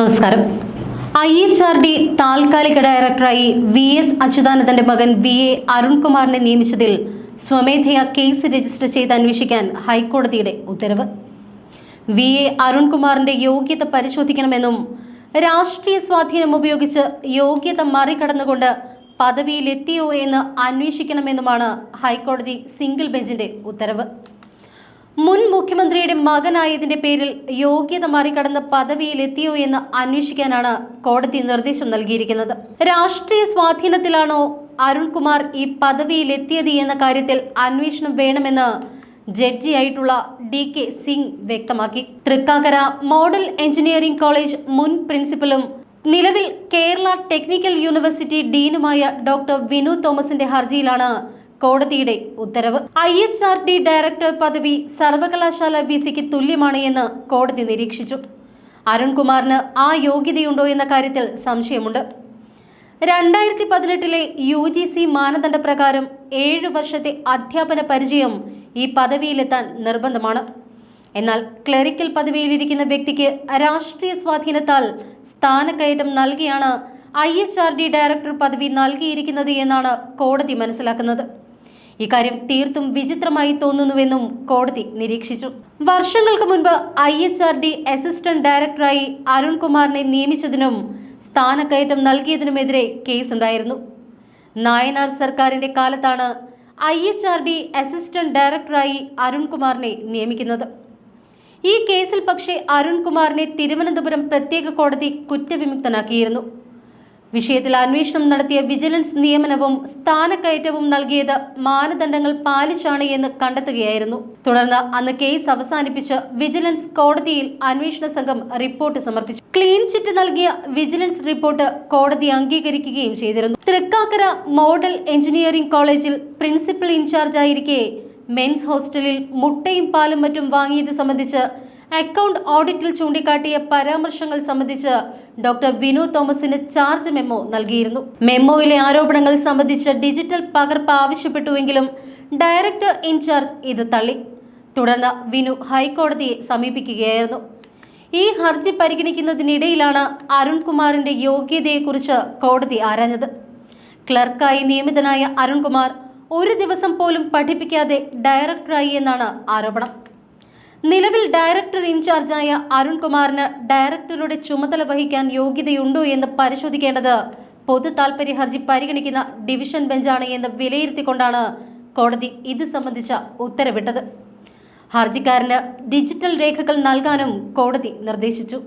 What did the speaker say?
നമസ്കാരം. I S R D താൽക്കാലിക ഡയറക്ടറായി വി എസ് അച്യുതാനന്ദന്റെ മകൻ വി എ അരുൺകുമാറിനെ നിയമിച്ചതിൽ സ്വമേധയാ കേസ് രജിസ്റ്റർ ചെയ്ത് അന്വേഷിക്കാൻ ഹൈക്കോടതിയുടെ ഉത്തരവ്. വി എ അരുൺകുമാറിന്റെ യോഗ്യത പരിശോധിക്കണമെന്നും രാഷ്ട്രീയ സ്വാധീനം ഉപയോഗിച്ച് യോഗ്യത മറികടന്നുകൊണ്ട് പദവിയിലെത്തിയോ എന്ന് അന്വേഷിക്കണമെന്നുമാണ് ഹൈക്കോടതി സിംഗിൾ ബെഞ്ചിന്റെ ഉത്തരവ്. മുൻ മുഖ്യമന്ത്രിയുടെ മകനായതിന്റെ പേരിൽ യോഗ്യത മറികടന്ന് പദവിയിലെത്തിയോ എന്ന് അന്വേഷിക്കാനാണ് കോടതി നിർദ്ദേശം നൽകിയിരിക്കുന്നത്. രാഷ്ട്രീയ സ്വാധീനത്തിലാണോ അരുൺകുമാർ ഈ പദവിയിലെത്തിയത് എന്ന കാര്യത്തിൽ അന്വേഷണം വേണമെന്ന് ജഡ്ജിയായിട്ടുള്ള ഡി കെ സിംഗ് വ്യക്തമാക്കി. തൃക്കാക്കര മോഡൽ എഞ്ചിനീയറിംഗ് കോളേജ് മുൻ പ്രിൻസിപ്പലും നിലവിൽ കേരള ടെക്നിക്കൽ യൂണിവേഴ്സിറ്റി ഡീനുമായ ഡോക്ടർ വിനു തോമസിന്റെ ഹർജിയിലാണ് കോടതിയുടെ ഉത്തരവ്. I H R D director പദവി സർവകലാശാല വി സിക്ക് തുല്യമാണ് എന്ന് കോടതി നിരീക്ഷിച്ചു. അരുൺകുമാറിന് ആ യോഗ്യതയുണ്ടോ എന്ന കാര്യത്തിൽ സംശയമുണ്ട്. രണ്ടായിരത്തി പതിനെട്ടിലെ യു ജി സി മാനദണ്ഡ പ്രകാരം ഏഴ് വർഷത്തെ അധ്യാപന പരിചയം ഈ പദവിയിലെത്താൻ നിർബന്ധമാണ്. എന്നാൽ ക്ലറിക്കൽ പദവിയിലിരിക്കുന്ന വ്യക്തിക്ക് രാഷ്ട്രീയ സ്വാധീനത്താൽ സ്ഥാനക്കയറ്റം നൽകിയാണ് I H R D director പദവി നൽകിയിരിക്കുന്നത് എന്നാണ് കോടതി മനസ്സിലാക്കുന്നത്. ഇക്കാര്യം തീർത്തും വിചിത്രമായി തോന്നുന്നുവെന്നും കോടതി നിരീക്ഷിച്ചു. വർഷങ്ങൾക്ക് മുൻപ് I H R D assistant ഡയറക്ടറായി അരുൺകുമാറിനെ നിയമിച്ചതിനും സ്ഥാനക്കയറ്റം നൽകിയതിനുമെതിരെ കേസുണ്ടായിരുന്നു. നായനാർ സർക്കാരിന്റെ കാലത്താണ് I H R D assistant ഡയറക്ടറായി അരുൺകുമാറിനെ നിയമിക്കുന്നത്. ഈ കേസിൽ പക്ഷേ അരുൺകുമാറിനെ തിരുവനന്തപുരം പ്രത്യേക കോടതി കുറ്റവിമുക്തനാക്കിയിരുന്നു. വിഷയത്തിൽ അന്വേഷണം നടത്തിയ വിജിലൻസ് നിയമനവും സ്ഥാനക്കയറ്റവും നൽകിയത് മാനദണ്ഡങ്ങൾ പാലിച്ചാണ് എന്ന് കണ്ടെത്തുകയായിരുന്നു. തുടർന്ന് അന്ന് കേസ് അവസാനിപ്പിച്ച് വിജിലൻസ് കോടതിയിൽ അന്വേഷണ സംഘം റിപ്പോർട്ട് സമർപ്പിച്ചു. ക്ലീൻ ചിറ്റ് നൽകിയ വിജിലൻസ് റിപ്പോർട്ട് കോടതി അംഗീകരിക്കുകയും ചെയ്തിരുന്നു. തൃക്കാക്കര മോഡൽ എഞ്ചിനീയറിംഗ് കോളേജിൽ പ്രിൻസിപ്പൽ ഇൻചാർജ് ആയിരിക്കെ മെൻസ് ഹോസ്റ്റലിൽ മുട്ടയും പാലും മറ്റും വാങ്ങിയത് സംബന്ധിച്ച് അക്കൗണ്ട് ഓഡിറ്റിൽ ചൂണ്ടിക്കാട്ടിയ പരാമർശങ്ങൾ സംബന്ധിച്ച് ഡോക്ടർ വിനു തോമസിന് ചാർജ് മെമ്മോ നൽകിയിരുന്നു. മെമ്മോയിലെ ആരോപണങ്ങൾ സംബന്ധിച്ച് ഡിജിറ്റൽ പകർപ്പ് ആവശ്യപ്പെട്ടുവെങ്കിലും ഡയറക്ടർ ഇൻചാർജ് ഇത് തള്ളി. തുടർന്ന് വിനു ഹൈക്കോടതിയെ സമീപിക്കുകയായിരുന്നു. ഈ ഹർജി പരിഗണിക്കുന്നതിനിടയിലാണ് അരുൺകുമാറിന്റെ യോഗ്യതയെക്കുറിച്ച് കോടതി ആരാഞ്ഞത്. ക്ലർക്കായി നിയമിതനായ അരുൺകുമാർ ഒരു ദിവസം പോലും പഠിപ്പിക്കാതെ ഡയറക്ടറായി എന്നാണ് ആരോപണം. നിലവിൽ ഡയറക്ടർ ഇൻചാർജായ അരുൺകുമാറിന് ഡയറക്ടറുടെ ചുമതല വഹിക്കാൻ യോഗ്യതയുണ്ടോ എന്ന് പരിശോധിക്കേണ്ടത്? പൊതു താൽപര്യ ഹർജി പരിഗണിക്കുന്ന ഡിവിഷൻ ബെഞ്ചാണ് എന്ന് വിലയിരുത്തിക്കൊണ്ടാണ് കോടതി ഇത് സംബന്ധിച്ച ഉത്തരവിട്ടത്. ഹർജിക്കാരന് ഡിജിറ്റൽ രേഖകൾ നൽകാനും കോടതി നിർദ്ദേശിച്ചു.